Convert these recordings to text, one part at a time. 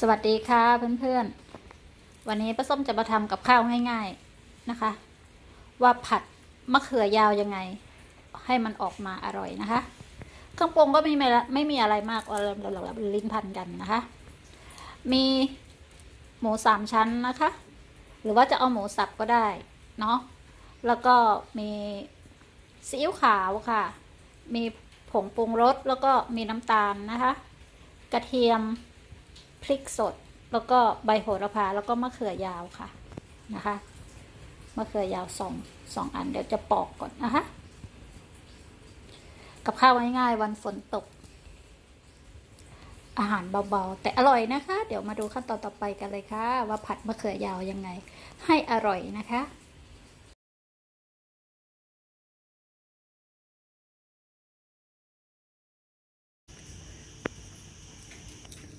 สวัสดีค่ะเพื่อนๆ วันนี้ป้าส้มจะมาทำกับข้าวง่ายๆนะคะ ว่าผัดมะเขือยาวยังไง ให้มันออกมาอร่อยนะคะ เครื่องปรุงก็ไม่มีละไม่มีอะไรมากเราลิ้นพันกันนะคะ มีหมูสามชั้นนะคะ หรือว่าจะเอาหมูสับก็ได้เนาะแล้วก็มีซีอิ๊วขาวค่ะ มีผงปรุงรสแล้วก็มีน้ำตาลนะคะ กระเทียม พริกสด แล้วก็ใบโหระพาแล้วก็มะเขือยาวค่ะนะคะมะเขือยาวสองสองอันเดี๋ยวจะปอกก่อนนะคะกับข้าวง่ายๆวันฝนตก อาหารเบาๆ แต่อร่อยนะคะ เดี๋ยวมาดูขั้นตอนต่อไปกันเลยค่ะ ว่าผัดมะเขือยาวยังไง ให้อร่อยนะคะ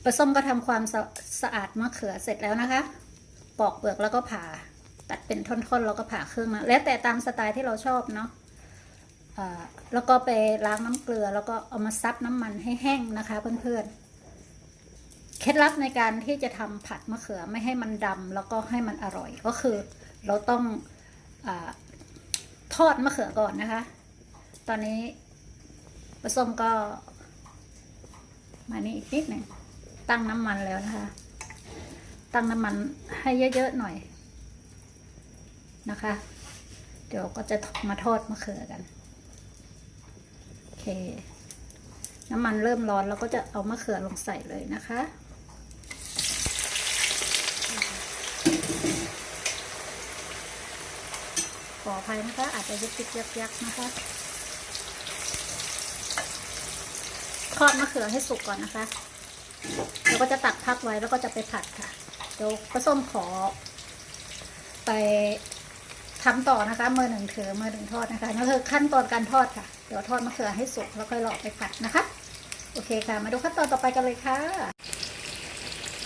ปลาส้มก็ทำความสะสะอาดมะเขือเสร็จแล้วนะคะ ปอกเปลือกแล้วก็ผ่า ตัดเป็นท่อนๆแล้วก็ผ่าครึ่งนะแล้วแต่ตามสไตล์ที่เราชอบเนาะแล้วก็ไปล้างน้ำเกลือ แล้วก็เอามาซับน้ำมันให้แห้งนะคะเพื่อนๆ เคล็ดลับในการที่จะทำผัดมะเขือไม่ให้มันดำแล้วก็ให้มันอร่อยก็คือ เราต้องอทอดมะเขือก่อนนะคะ ตอนนี้ปลาส้มก็มานี่อีกนิดหนึ่ง ตั้งน้ำมันแล้วนะคะ ตั้งน้ำมันให้เยอะๆหน่อยนะคะ เดี๋ยวก็จะมาทอดมะเขือกัน โอเค น้ำมันเริ่มร้อนเราก็จะเอามะเขือลงใส่เลยนะคะขออภัยนะคะ อาจจะยึกยึกยักยักนะคะทอดมะเขือให้สุกก่อนนะคะ แล้วก็จะตักพักไว้แล้วก็จะไปผัดค่ะเดี๋ยวป้าส้มขอ ไปทำต่อนะคะมือหนึ่งถือมือหนึ่งทอดนะคะนั่นคือขั้นตอนการทอดค่ะ เดี๋ยวทอดมะเขือให้สุกแล้วค่อยหลอกไปผัดนะคะ โอเคค่ะ มาดูขั้นตอนต่อไปกันเลยค่ะ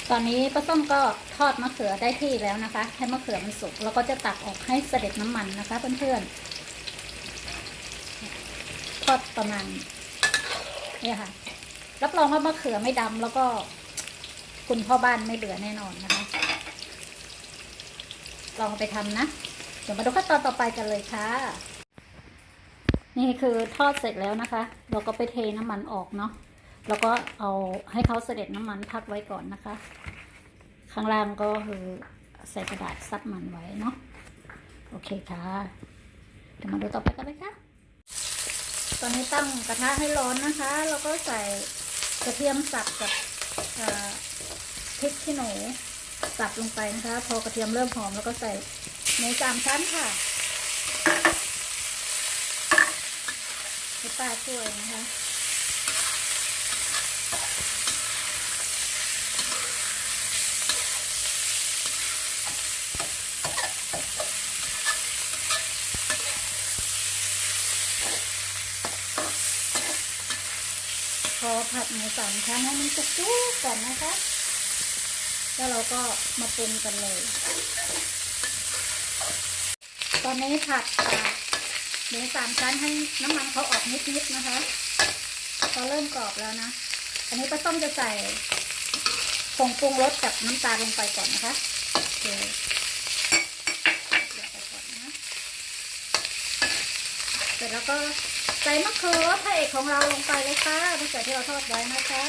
ตอนนี้ป้าส้มก็ทอดมะเขือได้ที่แล้วนะคะ ให้มะเขือมันสุกแล้วก็จะตักออกให้เสด็จน้ำมันนะคะ เพื่อนๆทอดประมาณนี่ค่ะ รับรองว่ามะเขือไม่ดำแล้วก็คุณพ่อบ้านไม่เบื่อแน่นอนนะคะ ลองไปทำนะ เดี๋ยวมาดูขั้นตอนต่อไปกันเลยค่ะ นี่คือทอดเสร็จแล้วนะคะ เราก็ไปเทน้ำมันออกเนาะ แล้วก็เอาให้เขาเสด็จน้ำมันพักไว้ก่อนนะคะ ข้างล่างก็คือใส่กระดาษซับมันไว้เนาะ โอเคค่ะ เดี๋ยวมาดูต่อไปกันเลยค่ะ ตอนนี้ตั้งกระทะให้ร้อนนะคะ แล้วก็ใส่ กระเทียมสับกับพริกขี้หนูสับลงไปนะคะ พอกระเทียมเริ่มหอมแล้วก็ใส่หมูสามชั้นค่ะให้ป้าช่วยนะคะ พอผัดหมูสามชั้นให้มันสุกๆก่อนนะคะ แล้วเราก็มาปรุงกันเลย ตอนนี้ผัดหมูสามชั้นให้น้ำมันเขาออกนิดๆนะคะพอเริ่มกรอบแล้วนะ อันนี้ป้าส้มจะใส่ผงปรุงรสกับน้ำตาลลงไปก่อนนะคะโอเคเดี๋ยวไปก่อนนะ เสร็จแล้ว ก็ใส่มะเขือพระเอกของเราลงไปเลยค่ะมะเขือที่เราทอดไว้นะคะ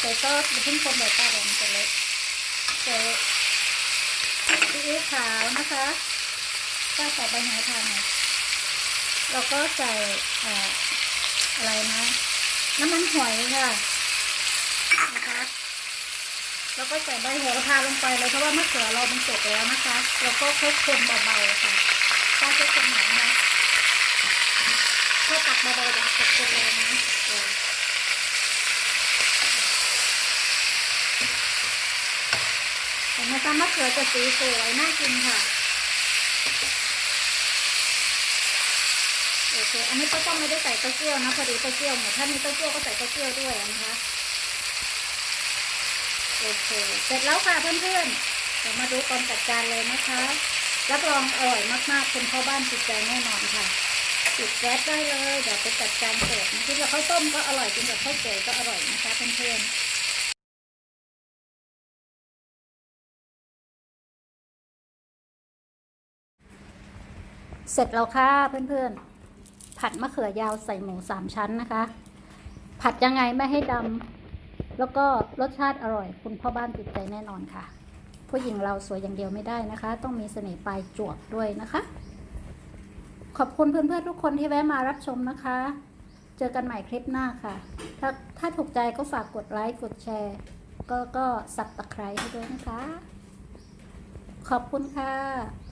ใส่ซอสอย่าเพิ่งคนแบบป้าเดี๋ยวมันเละใส่ซีอิ๊วขาวนะคะป้าใส่ใบหระพาหน่อยแล้วก็ใส่อะไรนะน้ำมันหอยค่ะ แล้วก็ใส่ใบโหระพาลงไปเลยเพราะว่ามะเขือเรามันสุกแล้วนะคะแล้วก็คลุกคนเบาๆค่ะถ้าคลุกคนหนานะคะถ้าตักเบาๆจะตกคนแรงนะเห็นไหมคะมะเขือจะสีสวยน่ากินค่ะโอเคอันนี้ก็ต้องไม่ได้ใส่เต้าเจี้ยวนะพอดีเต้าเจี้ยวหมดถ้ามีเต้าเจี้ยวก็ใส่เต้าเจี้ยวด้วยนะคะ โอเคเสร็จแล้วค่ะเพื่อนๆเดี๋ยวมาดูตอนจัดจานเลยนะคะรับรองอร่อยมากๆคุณพ่อบ้านติดใจแน่นอนค่ะปิดแก๊สได้เลยเดี๋ยวไปจัดจานเสร์ฟที่เราข้าวต้มก็อร่อยกินกับข้าวเก๋ก็อร่อยนะคะเพื่อนๆเสร็จแล้วค่ะเพื่อนๆ ผัดมะเขือยาวใส่หมูสามชั้นนะคะ ผัดยังไงไม่ให้ดำ แล้วก็รสชาติอร่อย คุณพ่อบ้านติดใจแน่นอนค่ะ ผู้หญิงเราสวยอย่างเดียวไม่ได้นะคะ ต้องมีเสน่ห์ปลายจวบด้วยนะคะ ขอบคุณเพื่อนๆทุกคนที่แวะมารับชมนะคะ เจอกันใหม่คลิปหน้าค่ะ ถ้าถ้าถูกใจก็ฝากกดไลค์กดแชร์ก็ก็สับตะไคร้ให้ด้วยนะคะ ขอบคุณค่ะ